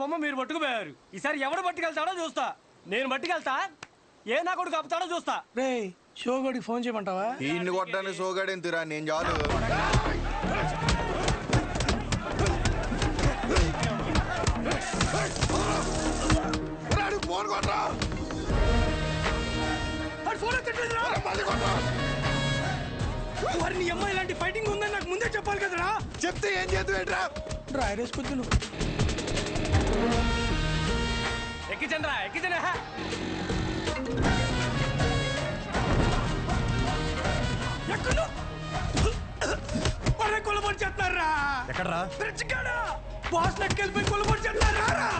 బొమ్మ మీరు పట్టుకుపోయారు. ఈసారి ఎవడు పట్టుకెళ్తాడో చూస్తా. నేను పట్టుకెళ్తా. ఏ నా కొడుకు ఆపుతాడో చూస్తా. రే షోగోడికి ఫోన్ చేయమంటావా? ఈయన్ని కొట్టడానికి సోగాడేం తిరా? నేను చాలు ఫోన్ కొట్టరా? ఫోన్ నీ అమ్మాయి ఇలాంటి ఫైటింగ్ ఉందని నాకు ముందే చెప్పాలి కదరా. చెప్తే ఏం చేద్దాం డ్రైవర్ వేసుకొద్దు నువ్వు ఎక్కించండి రా ఎక్కించండి హా. ఎక్కడ? వాళ్ళే కొలబడి చేస్తారా ఎక్కడ్రా? బ్రిడ్జ్ కాడ? బాస్ నెట్టుకెళ్ళిపోయి కొలబడి చేస్తారా రా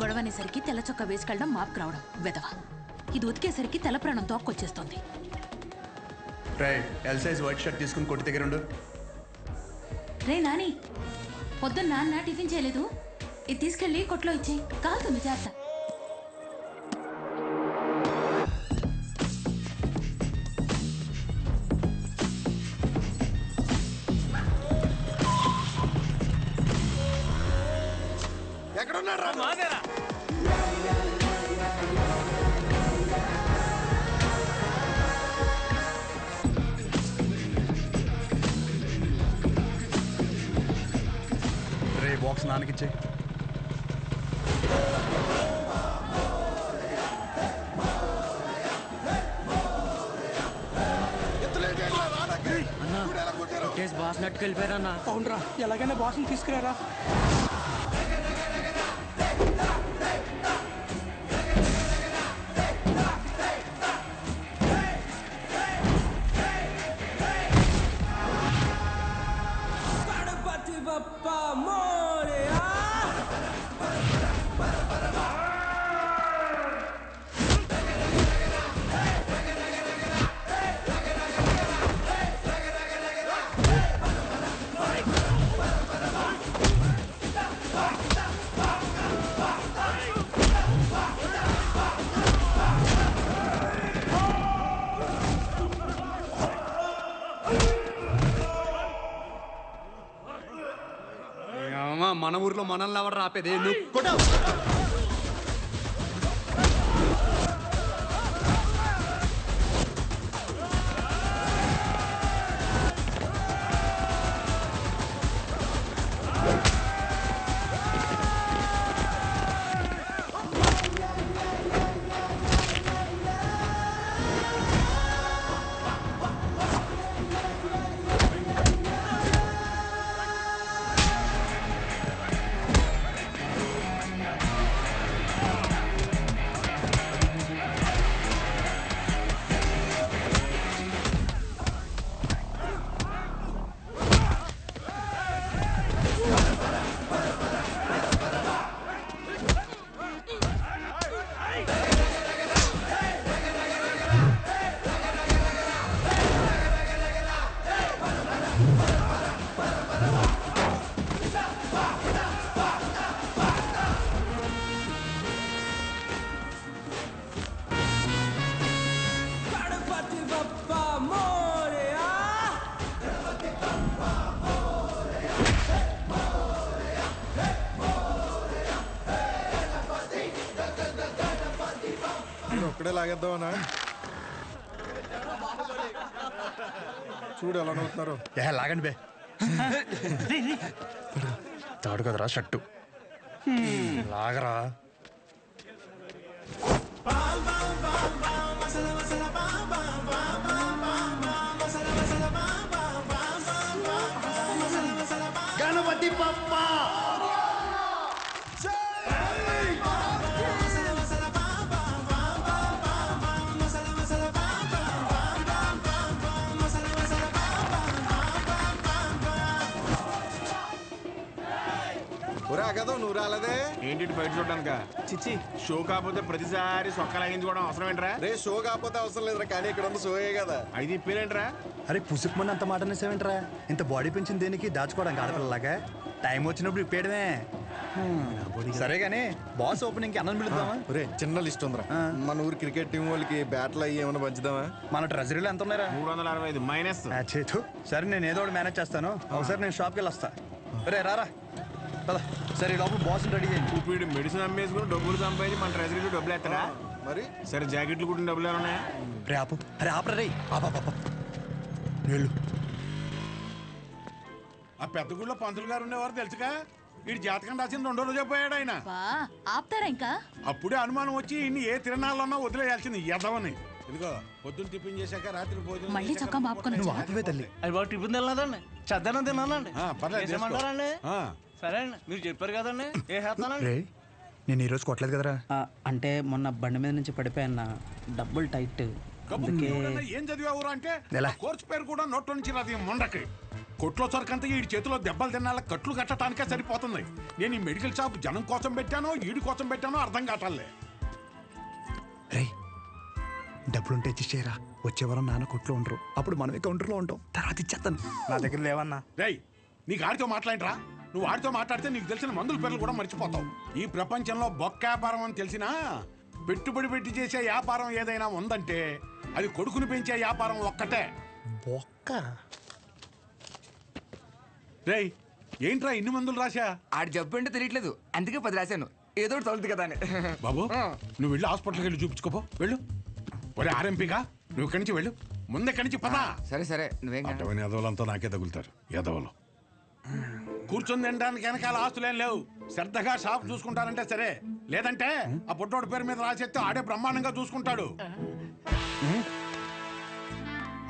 గొడవ అనేసరికి తెల్ల చొక్క వేసుకెళ్ళడం మాపుకు రావడం వెదవ ఇది ఉతికేసరికి తెల్ల ప్రాణం తోక్కొచ్చేస్తోంది. రై ఎల్ సైజ్ వైట్ షర్ట్ తీసుకుని కొట్టి దగ్గర ఉండు. రే నాని పొద్దున్న నాన్న టిఫిన్ చేయలేదు. ఇది తీసుకెళ్ళి కొట్లో ఇచ్చేయి. కాలుతుంది జాగ్రత్త. ఎక్కడ ఉన్నాడు రా మాదేరా నాన్నకిచ్చే కేసు బాస్ నట్టుకెళ్ళిపోయారన్నా అవునరా ఎలాగైనా బాస్ని తీసుకురారా? మన ఊర్లో మనల్ని ఎవరు రాపేదే నువ్వు కొట్టు. లాగేద్దామనా చూడు ఎలా నవ్వుతున్నారు. ఏ లాగండి బే. తాడు కదరా షర్టు. లాగరా. గణపతి పప్ప కదా నువ్వు రాలేదే? ఏంటి బయట చూడడానిక? చిచ్చి. షో కాకపోతే ప్రతిసారి సొక్క లాగించుకోవడం అవసరం ఏంట్రా? రే షో కాకపోతే అవసరం లేదురా కానీ ఇక్కడ ఉంది షోయే కదా. అయితే ఇప్పేరేంట్రా అరే పుసుకుమని అంత మాట అనేసేవేంట్రా? ఇంత బాడీ పెంచింది దేనికి? దాచుకోవడానికి ఆడపిల్లలాగా? టైం వచ్చినప్పుడు ఇప్పేయడమే. సరే కానీ బాస్ ఓపెనింగ్కి అన్నం పిలుద్దామా? ఒరే చిన్న లిస్ట్ ఉందిరా. మన ఊరు క్రికెట్ టీం వాళ్ళకి బ్యాట్లు అయ్యి ఏమైనా పంచుదామా? మన ట్రెజరీలో ఎంత ఉన్నారా మూడు వందల అరవై ఐదు మైనస్. చేతు. సరే నేను ఏదో ఒకటి మేనేజ్ చేస్తాను. ఒకసారి నేను షాప్కి వెళ్ళి వస్తా రే రారా. పద. సరే లోపల బాస్ రెడీ చేయండి. ఇప్పుడు మెడిసిన్ అమ్మేసుకుని డబ్బులు సంపాదించి మన ట్రెజరీకి డబ్బులు ఎత్తరా మరి? సరే జాకెట్లు కుట్టిన డబ్బులు ఏమన్నా రే ఆపు. రే. వెళ్ళు. ఆ పెద్ద గుళ్ళో పంతులు గారు ఉండేవారు తెలుసుగా? వీడి జాతకం రాసింది రెండో రోజే పోయాడు ఆయన. ఆపుతారా ఇంకా? అప్పుడే అనుమానం వచ్చి ఇన్ని ఏ తిరణాలన్నా వదిలేయాల్సింది ఎదవని. ఇదిగో పొద్దున్న టిఫిన్ చేశాక రాత్రి భోజనం మళ్ళీ చొక్కా? ఆపవే తల్లి. అది బాబు టిఫిన్ తినలేదండి. చద్దనం తిన్నానండి ఆ, పర్లేదు. సరే అండి. మీరు చెప్పారు కదండి. ఏ చేస్తానండి రే నేను ఈరోజు కొట్టలేదు కదరా. ఆ, అంటే మొన్న బండి మీద నుంచి పడిపోయాన్న. డబ్బులు టైట్. అందుకే ఎవడన్నా ఏం చదివావురా అంటే? ఎలా? ఆ కోర్సు పేరు కూడా నోట్లో నుంచి రాదు ఈ మొండకి. కొట్లో సరికంతా ఈ చేతిలో దెబ్బలు తినాల కట్లు కట్టడానికే సరిపోతుంది. నేను ఈ మెడికల్ షాప్ జనం కోసం పెట్టానో ఈడి కోసం పెట్టానో అర్థం కావట్లే. రే డబ్బులుంటే ఇచ్చేయరా వచ్చే వారం నాన్న కొట్లో ఉండరు. అప్పుడు మనమే కౌంటర్లో ఉంటాం. తర్వాత ఇచ్చేస్తాను నా దగ్గర లేవన్నా. రేయ్ నీకు ఆడితో మాట్లాడరా. నువ్వు ఆడితో మాట్లాడితే నీకు తెలిసిన మందుల పేర్లు కూడా మర్చిపోతావు. ఈ ప్రపంచంలో బొక్క వ్యాపారం అని తెలిసినా పెట్టుబడి పెట్టి చేసే వ్యాపారం ఏదైనా ఉందంటే అది కొడుకుని పెంచే వ్యాపారం ఒక్కటే. బొక్క? రేయ్ ఏంట్రా ఇన్ని మందులు రాశా? ఆడి జబ్బు అంటే తెలియట్లేదు. అందుకే పది రాశాను. ఏదో ఒకటి తగులుతుంది కదా అని. బాబు నువ్వు వెళ్ళి హాస్పిటల్కి వెళ్ళి చూపించుకోపో. వెళ్ళు. ఒరే ఆర్ఎంపీగా నువ్వు ఇక్కడి నుంచి వెళ్ళు. ముందే నుంచి పదా. సరే సరే నువ్వేం. అటువంటి ఎదవలంతా నాకే తగులుతారు. ఎదవలు కూర్చొని తినడానికి వెనకాల ఆస్తులేం లేవు. శ్రద్ధగా షాప్ చూసుకుంటారంటే సరే. లేదంటే ఆ పుట్టోడు పేరు మీద రాసేస్తే ఆడే బ్రహ్మాండంగా చూసుకుంటాడు.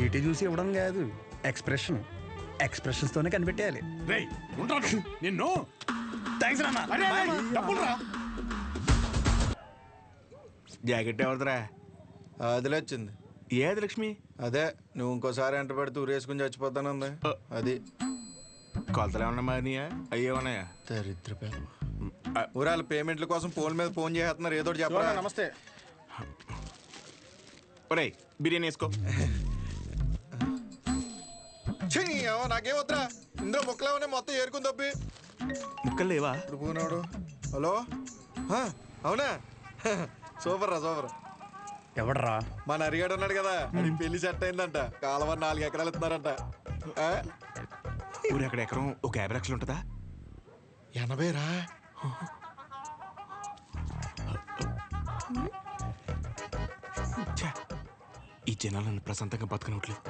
చీటీ చూసి ఇవ్వడం కాదు ఎక్స్ప్రెషన్ ఎక్స్ప్రెషన్స్ తోనే కనిపెట్టేయాలి. రేయ్ నిన్ను. థ్యాంక్స్ నాన్న. అరే, అరే, డబ్బులు రా. జాకెట్ ఎవరిదిరా? అదిలే వచ్చింది. ఏది లక్ష్మి? అదే నువ్వు ఇంకోసారి ఎంట పెడితే ఊరేసుకుని చచ్చిపోతానుంది. అది. కొలతలు ఏమన్నా మారినాయా? అయ్యేమన్నాయా దరిద్ర ఊరాల పేమెంట్ల కోసం ఫోన్ మీద ఫోన్ చేస్తున్నారు. ఏదో ఒకటి చెప్పరా? నమస్తే. ఒరేయ్ బిర్యానీ వేసుకో. నాకేం వద్దురా. ఇందులో ముక్కలేమనే మొత్తం ఏరుకుని తప్పి. ముక్కలు లేవా? ఇప్పుడు పోనాడు. హలో? హా, అవునా? సూపర్ రా సూపర్. ఎవడరా? మన అరిగాడు ఉన్నాడు కదా అది పెళ్ళి సెట్ అయిందంట. కాలువ నాలుగు ఎకరాలు ఇస్తున్నారంట? ఊరు అక్కడ ఎకరం? ఒక యాభై లక్షలు ఉంటుందా? ఎనభై రా ఈ జనాలు నన్ను ప్రశాంతంగా బతకనట్లేదు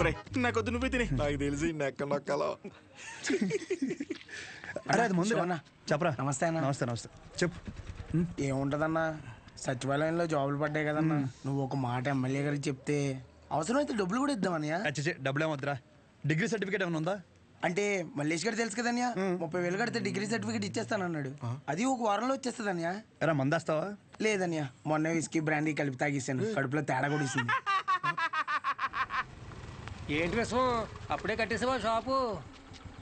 ఒరేయ్ నాకొద్దు నువ్వే తినే. నాకు తెలిసి నెక్క నొక్కలో. అరే అది ముందు శివన్న. చెప్పరా. నమస్తే అన్న. నమస్తే నమస్తే. చెప్పు. ఏముంటదన్నా? సచివాలయంలో జాబులు పడ్డాయి కదన్నా. నువ్వు ఒక మాట ఎమ్మెల్యే గారికి చెప్తే అవసరమైతే డబ్బులు కూడా ఇద్దామన్నయ్య. డబ్బులు ఏమొద్దురా? డిగ్రీ సర్టిఫికేట్ ఏమైనా ఉందా? అంటే మల్లేష్ గారు తెలుసు కదన్యా ముప్పై వేలు కడితే డిగ్రీ సర్టిఫికేట్ ఇచ్చేస్తానన్నాడు. అది ఒక వారంలో వచ్చేస్తుందన్యా ఎరా మందేస్తావా? లేదన్యా మొన్న విస్కీ బ్రాండీ కలిపి తాగేసాను కడుపులో తేడా కూడా ఇస్తుంది ఏంటి విషయం? అప్పుడే కట్టేసావా షాపు?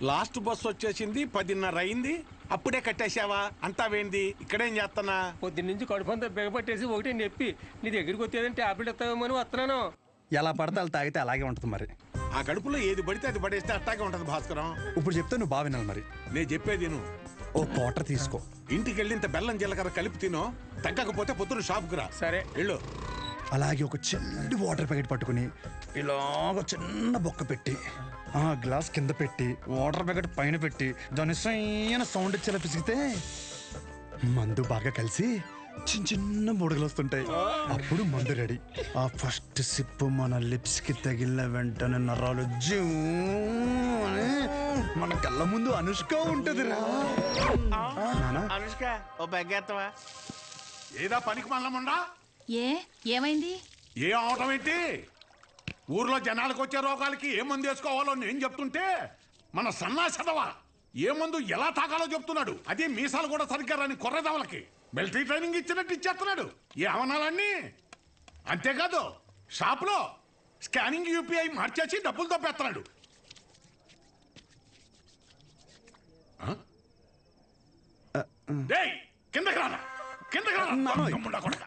లాస్ట్ బస్ వచ్చేసింది పదిన్నర అయింది. అప్పుడే కట్టేశావా? అంతా వేంది. ఇక్కడేం చేస్తున్నా పొద్దున్న నుంచి కడుపంతా బిగపట్టేసి ఒకటి నొప్పి. నీ దగ్గరికి వచ్చేదని టాబ్లెట్ ఇస్తావేమో అని వస్తున్నాను. ఎలా పడితే అలా తాగితే అలాగే ఉంటుంది మరి. ఆ కడుపులో ఏది పడితే అది పడేస్తే అట్టాగే ఉంటది భాస్కరం. ఇప్పుడు చెప్తే నువ్వు బాగా వినాలి మరి. నేను చెప్పేది నువ్వు ఓ క్వార్టర్ తీసుకో. ఇంటికి వెళ్ళి ఇంత బెల్లం జీలకర్ర కలిపి తినో. తగ్గకపోతే పొద్దున షాప్కి రా. సరే. వెళ్ళు. అలాగే ఒక చిన్న వాటర్ ప్యాకెట్ పట్టుకుని ఇలాగ చిన్న బొక్క పెట్టి ఆ గ్లాస్ కింద పెట్టి వాటర్ ప్యాకెట్ పైన పెట్టి దాని సైన సౌండ్ ఇచ్చేలా పిసిగితే మందు బాగా కలిసి చిన్న చిన్న బుడగలు వస్తుంటాయి. అప్పుడు మందు రెడీ. ఆ ఫస్ట్ సిప్ మన లిప్స్కి తగిలిన వెంటనే నరాలు జూ అని మన కళ్ళ ముందు అనుష్క ఉంటది రా అనుష్క ఓ బెగ్గేత్తవా? ఏదా పనికి మల్లముండా ఏ ఏమైంది? ఏ అవటం ఏంటి? ఊర్లో జనాలకు వచ్చే రోగాలకి ఏ మందు వేసుకోవాలో నేను చెప్తుంటే మన సన్నాసదవా ఏ మందు ఎలా తాగాలో చెప్తున్నాడు. అదే మీసాలు కూడా సరిగ్గా రాని కొర్రదవలకి. మిలిటరీ ట్రైనింగ్ ఇచ్చినట్టు ఇచ్చేస్తున్నాడు. ఏ అవనాలన్నీ? అంతేకాదు షాప్లో స్కానింగ్ యూపీఐ మార్చేసి డబ్బులు తప్పేస్తున్నాడు కిందకి రారా. కిందకి కొడకా.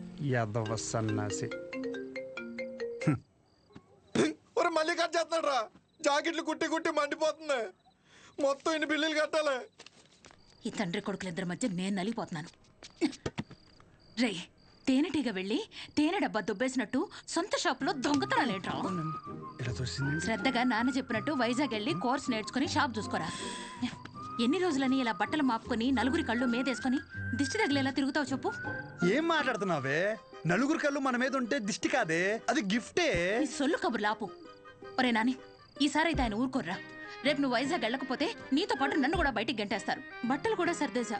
యాదవ సన్నాసి. ఒరే మళ్ళీ కట్ చేస్తున్నాడు రా జాకెట్లు కుట్టి కుట్టి మండిపోతుంది మొత్తం ఇన్ని బిల్లులు కట్టాలి. ఈ తండ్రి కొడుకులిద్దరి మధ్య నేను నలిగిపోతున్నాను. రే తేనెటీగ వెళ్ళి తేనె డబ్బా దుబ్బేసినట్టు సొంత షాపులో దొంగతనాలేంట్రా శ్రద్ధగా నాన్న చెప్పినట్టు వైజాగ్ వెళ్ళి కోర్స్ నేర్చుకుని షాప్ చూసుకోరా. ఎన్ని రోజులని ఇలా బట్టలు మాపుకొని నలుగురి కళ్ళు మీదేసుకొని దిష్టి తగిలేలా తిరుగుతావు చెప్పు? ఏం మాట్లాడుతున్నావే? నలుగురు కళ్ళు మన మీద ఉంటే దిష్టి కాదే? అది గిఫ్టే? ఈ సొల్లు కబుర్లు ఆపు. ఒరే నాని ఈసారి అయితే ఆయన ఊరుకోర్రా. రేపు నువ్వు వైజాగ్ వెళ్ళకపోతే నీతో పాటు నన్ను కూడా బయటికి గంటేస్తారు. బట్టలు కూడా సర్దేశా.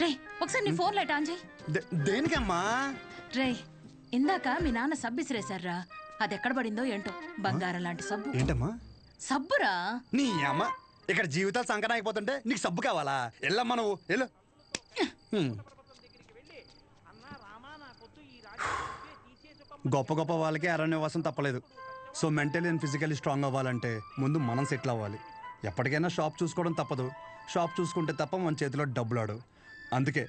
రే ఒకసారి నీ ఫోన్ లైట్ ఆన్ చేయి. దే- దేనికమ్మా? రే ఇందాక మీ నాన్న సబ్బు ఇసిరేశారా అది ఎక్కడ పడిందో ఏంటో? బంగారం లాంటి సబ్బు. ఏంటమ్మా? సబ్బురా? నీ అమ్మ ఇక్కడ జీవితాలు సంకటం అయిపోతుంటే నీకు సబ్బు కావాలా? వెళ్ళమ్మా నువ్వు వెళ్ళు గొప్ప గొప్ప వాళ్ళకి అరణ్యవాసం తప్పలేదు. So mentally and physically strong అవ్వాలంటే ముందు మనం సెటిల్ అవ్వాలి. ఎప్పటికైనా షాప్ చూసుకోవడం తప్పదు. షాప్ చూసుకుంటే తప్ప మన చేతిలో డబ్బులాడు. అందుకే